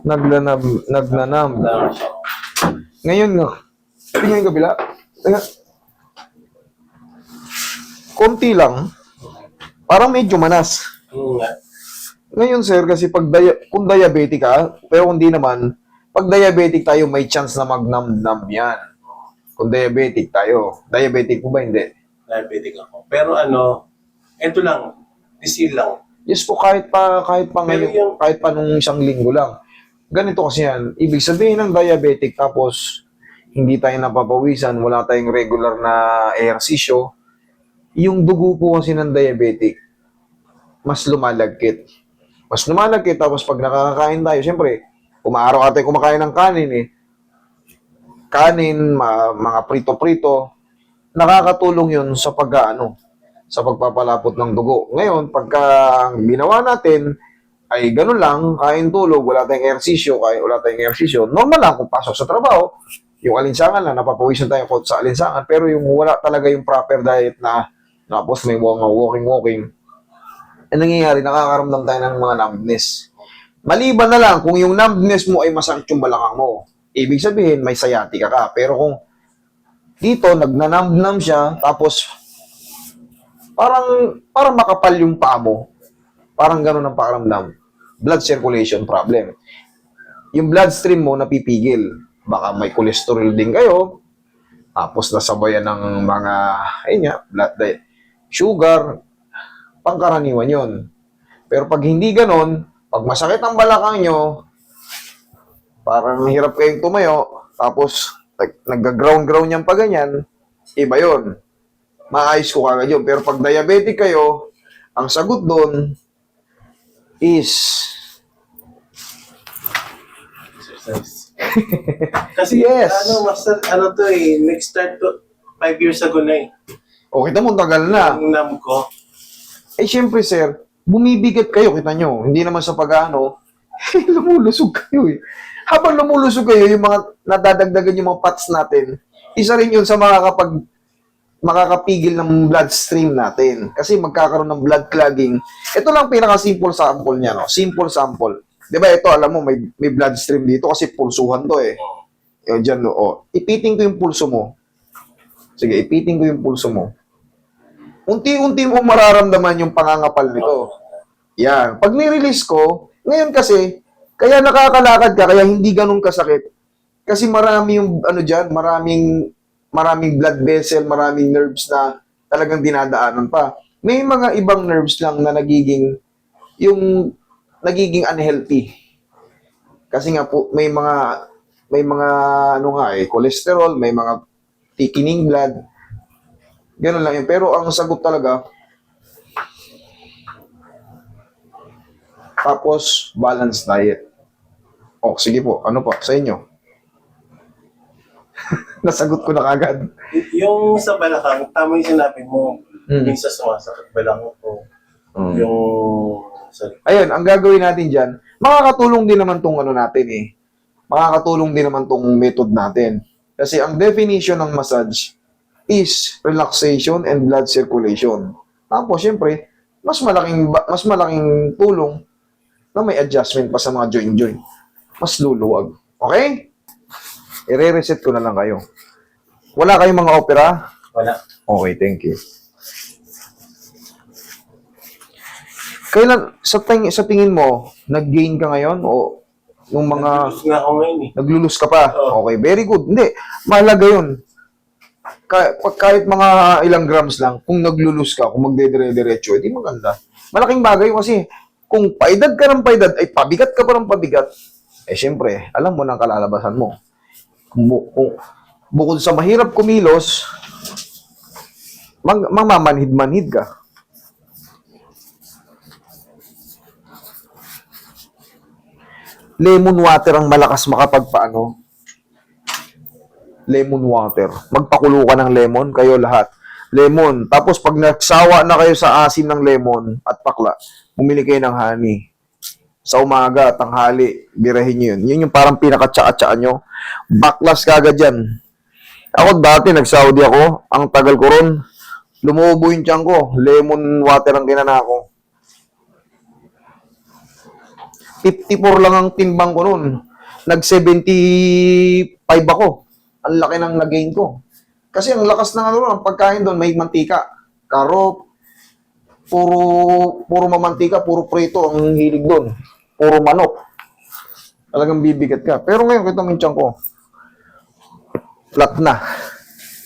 Naglanam, nagnanam. Ngayon nga, tingnan yung kabila. Konti lang. Parang medyo manas. Nga? Ngayon sir, kasi pag dia- kung diabetic ka, pero kung di naman, pag diabetic tayo, may chance na magnam-nam yan. Kung diabetic tayo. Diabetic po ba? Hindi. Diabetic ako. Pero ano, ito lang, disil lang. Yes po, kahit pa, kahit pa Pero ngayon, yung- kahit pa nung isang linggo lang. Ganito kasi yan. Ibig sabihin ng diabetic, tapos hindi tayo napapawisan, wala tayong regular na ehersisyo, yung dugo po kasi ng diabetic, mas lumalagkit. Mas lumalagkit, tapos pag nakakakain tayo, siyempre, umaaraw tayo kumakain ng kanin eh. Kanin, ma- mga prito-prito, nakakatulong yun sa pag ano, sa pagpapalapot ng dugo. Ngayon, pagka ginawa natin ay ganun lang, kain tulog, wala tayong ehersisyo, kain, wala tayong ehersisyo, normal lang kung pasok sa trabaho, yung alinsangan lang, napapawisan tayo sa alinsangan, pero yung wala talaga yung proper diet na tapos may walking-walking, eh nangyayari, nakakaramdam tayo ng mga numbness. Maliban na lang kung yung numbness mo ay masakit yung balakang mo. Ibig sabihin, may sciatica ka. Pero kung dito, nagnanamnam siya, tapos parang parang makapal yung paa mo. Parang ganun ang pakiramdam. Blood circulation problem. Yung bloodstream mo napipigil. Baka may cholesterol din kayo. Tapos nasabayan ng mga, ayun nga, blood diet. Sugar, pangkaraniwan yon. Pero pag hindi ganon, pag masakit ang balakang nyo, parang hirap kayong tumayo, tapos nag- nagga-ground-ground yan pa ganyan, iba yon maayos ko kagad yun. Pero pag diabetic kayo, ang sagot doon is Exercise. Kasi Yes. ano, master, ano to eh, next start to, five years ago na eh. o kita mo, tagal na. Ang nam ko, Eh, syempre, sir, bumibigat kayo, kita nyo. Hindi naman sa pag-ano, eh, lumulusog kayo eh. Habang lumulusog kayo, yung mga nadadagdagan yung mga pats natin, isa rin yun sa makakapag makakapigil ng bloodstream natin. Kasi magkakaroon ng blood clogging. Ito lang pinaka-simple sample niya, no? Simple sample. Di ba ito, alam mo, may, may bloodstream dito kasi pulsuhan to eh. Yung dyan, no? Oh. Ipiting ko yung pulso mo. Sige, ipiting ko yung pulso mo. Unti-unti mo mararamdaman yung pangangapal nito. Yan. Pag ni-release ko, ngayon kasi, kaya nakakalakad ka, kaya hindi ganun kasakit. Kasi marami yung, ano dyan, maraming, maraming blood vessel, maraming nerves na talagang dinadaanan pa. May mga ibang nerves lang na nagiging, yung, nagiging unhealthy. Kasi nga po, may mga, may mga, ano nga eh, cholesterol, may mga thickening blood, Ganun lang yun. Pero ang sagot talaga, tapos balanced diet. O, sige po. Ano po? Sa inyo? Nasagot ko na kagad. yung sa balakang, tama yung sinabi mo, Mm. minsan sumasakit balakang ko. Yung, sorry, Ayun, ang gagawin natin dyan, makakatulong din naman tong ano natin eh. Makakatulong din naman tong method natin. Kasi ang definition ng massage is relaxation and blood circulation. Tapos, syempre, mas malaking mas malaking tulong na may adjustment pa sa mga joint-joint. Mas luluwag. Okay? I-reset ko na lang kayo. Wala kayong mga opera? wala. Okay, thank you. Kailan, sa, ting, sa tingin mo, nag-gain ka ngayon o nung mga Tapos nga ako ngayon eh. naglulus ka pa? Oo. Okay, very good. Hindi, mahalaga yun. Ka- pag- kahit mga ilang grams lang, kung naglulus ka, kung magdedire-diretso, edi maganda. Malaking bagay kasi kung paedad ka ng paedad, ay pabigat ka pa ng pabigat, eh syempre, alam mo na ang kalalabasan mo. Bu- kung bukod sa mahirap kumilos, mag, mamamanhid-manhid ka. Lemon water ang malakas makapagpaano. Lemon water. Magpakulo ka ng lemon, kayo lahat. Lemon. Tapos pag nagsawa na kayo sa asim ng lemon at pakla, bumili kayo ng honey. Sa umaga, tanghali, birahin nyo yun. Yun yung parang pinaka-tsaa nyo. Baklas kagad yan. Ako dati, nag-Saudi ako. Ang tagal ko ron. Lumubo yung tiyan ko. Lemon water ang kinana ko. 54 lang ang timbang ko noon. Nag-75 ako. Ang laki ng nag-gain ko. Kasi ang lakas ng ano, ang pagkain doon, may mantika. Karo, puro, puro mamantika, puro prito ang hilig doon. Puro manok. Talagang bibigat ka. Pero ngayon, kita mo ko. Flat na.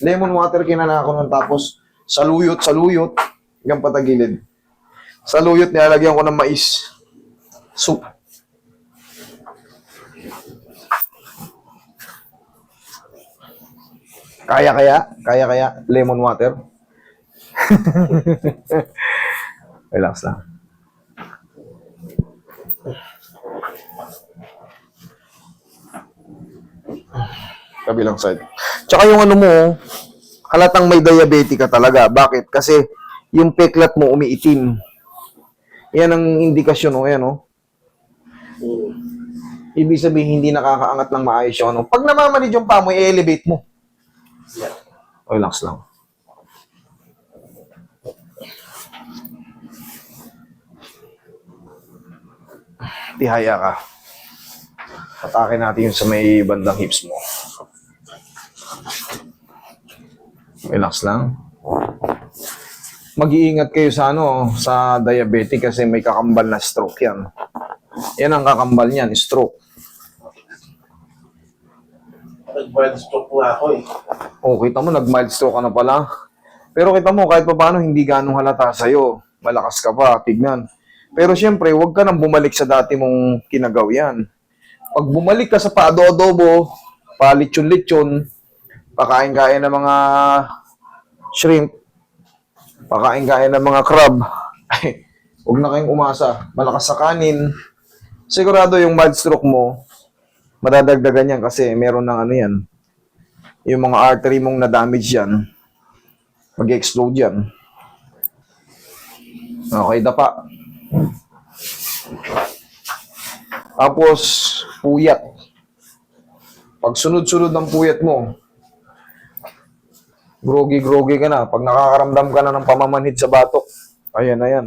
Lemon water kinana ko nun tapos saluyot, saluyot, hanggang patagilid. Saluyot, nilalagyan ko ng mais. Soup. Kaya kaya? Kaya kaya? Lemon water? Relax lang. Kabilang side. Tsaka yung ano mo, halatang may diabetic ka talaga. Bakit? Kasi yung peklat mo umiitim. Yan ang indikasyon, oh, yan, oh. Ibig sabihin, hindi nakakaangat lang maayos yung ano. Pag namamanid yung paa mo, i-elevate mo. Relax lang. Tihaya ka. Atake natin yung sa may bandang hips mo. Relax lang. Mag-iingat kayo sa ano, sa diabetic kasi may kakambal na stroke yan. Yan ang kakambal niyan, stroke. Nag-wild stroke nga ako eh. Oh, kita mo, nag-mild stroke ka na pala. Pero kita mo, kahit pa paano, hindi ganong halata sa'yo. Malakas ka pa, tignan. Pero syempre, huwag ka nang bumalik sa dati mong kinagawyan. Pag bumalik ka sa pa-adobo, pa-lechon-lechon, pakain-kain ng mga shrimp, pakain-kain ng mga crab, huwag na kayong umasa. Malakas sa kanin. Sigurado yung mild stroke mo, madadagdagan yan kasi meron ng ano yan, yung mga artery mong na-damage yan, mag-explode yan. Okay, dapa. Tapos, puyat. Pag sunod-sunod ng puyat mo, groggy-groggy ka na. Pag nakakaramdam ka na ng pamamanhid sa batok, ayan na yan.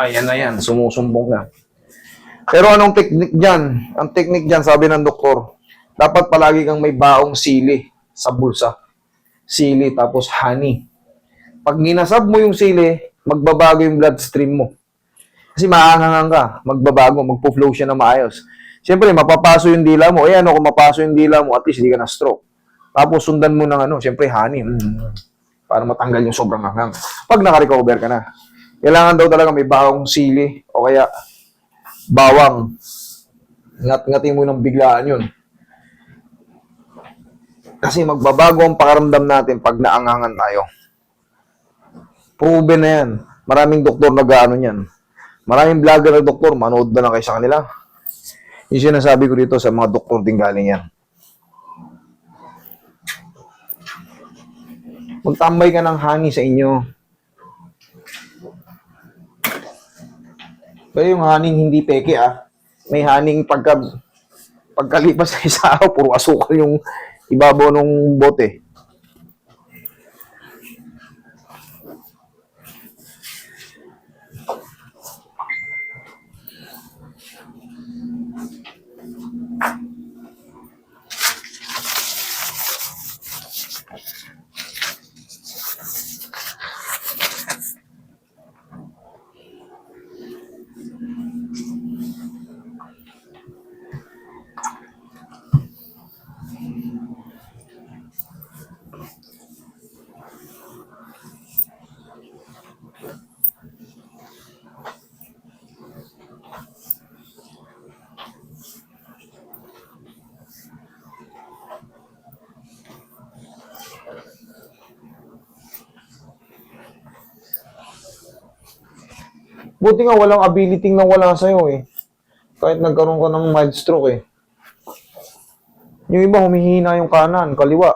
Ayan na sumusumbong na. Pero anong technique dyan? Ang technique dyan, sabi ng doktor, dapat palagi kang may baong sili sa bulsa. Sili tapos honey. Pag ginasab mo yung sili, magbabago yung bloodstream mo. Kasi maangangang ka, magbabago, magpo-flow siya na maayos. Siyempre, mapapaso yung dila mo. Eh ano, kung mapaso yung dila mo, at least hindi ka na stroke. Tapos sundan mo ng ano, siyempre honey. Mm, para matanggal yung sobrang hangang. Pag nakarecover ka na. Kailangan daw talaga may bawang sili o kaya bawang. Ngat-ngatin mo ng biglaan yun. Kasi magbabago ang pakaramdam natin pag naangangan tayo. Proven na yan. Maraming doktor nag-ano yan. Maraming vlogger na doktor, manood na lang kayo sa kanila. Yung sinasabi ko dito sa mga doktor din galing yan. Magtambay ka ng honey sa inyo. Pero yung haning hindi peke ah. May haning pagka pagkalipas sa isa araw, puro asukal yung ibabaw ng bote. Buti nga walang ability na wala sa'yo eh. Kahit nagkaroon ka ng mild stroke eh. Yung iba humihina yung kanan, kaliwa.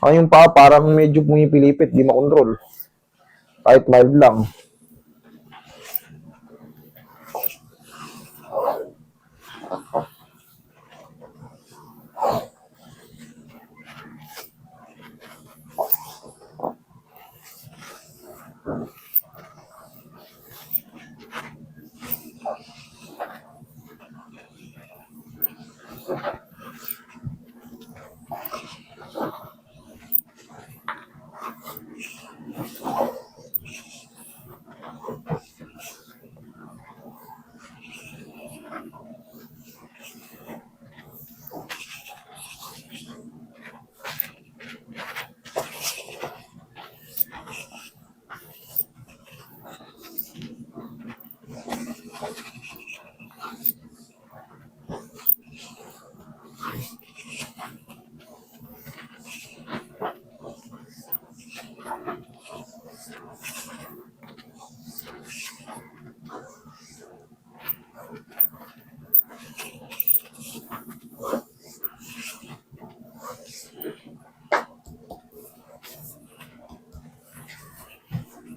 Ay yung paa parang medyo pumipilipit, di makontrol. Kahit mild lang.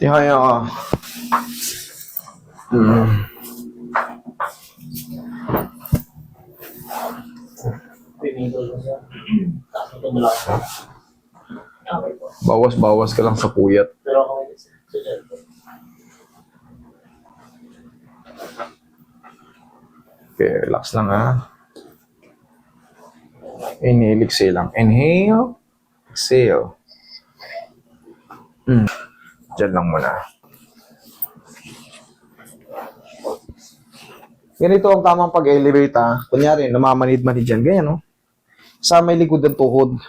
Lang. Okay po. Bawas-bawas ka lang sa puyat. Pero ako. Okay, relax lang ha. Inhale, exhale lang. Inhale, exhale. Hmm. Diyan lang muna. Ganito ang tamang pag-elevate ha. Kunyari, namamanid-manid dyan. Ganyan no? Sa may likod ng tuhod.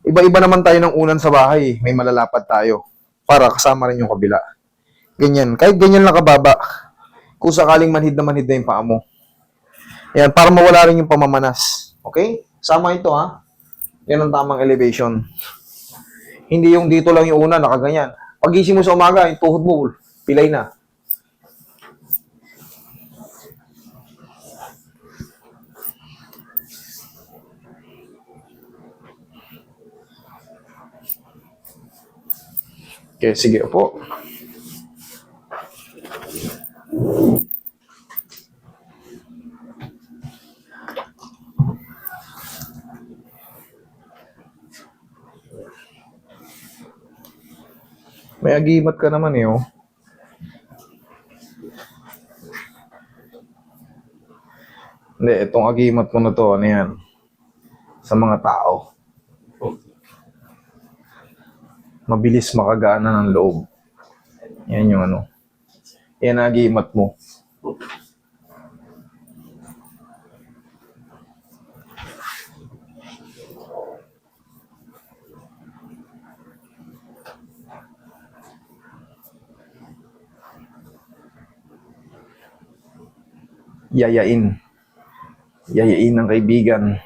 Iba-iba naman tayo ng unan sa bahay. May malalapad tayo. Para kasama rin yung kabila. Ganyan. Kahit ganyan lang kababa. Kung sakaling manhid na manhid na yung paa mo. Yan, para mawala rin yung pamamanas. Okay? Sama ito ha. Yan ang tamang elevation. Hindi yung dito lang yung una, nakaganyan. Pagising mo sa umaga, yung tuhod mo, pilay na. Okay, sige po. May agimat ka naman eh, oh. Hindi, itong agimat mo na to, ano yan? Sa mga tao. Mabilis makagana ng loob. Yan yung ano. Yan ang agimat mo. Yayain. Yayain ng kaibigan.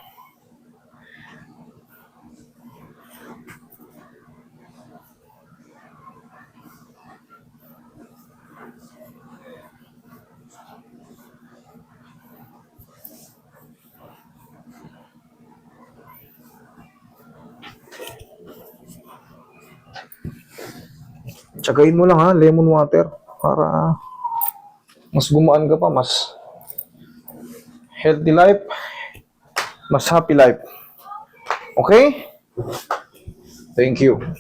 Tsagain mo lang ha, lemon water. Para mas gumaan ka pa, mas healthy life, mas happy life. Okay? Thank you.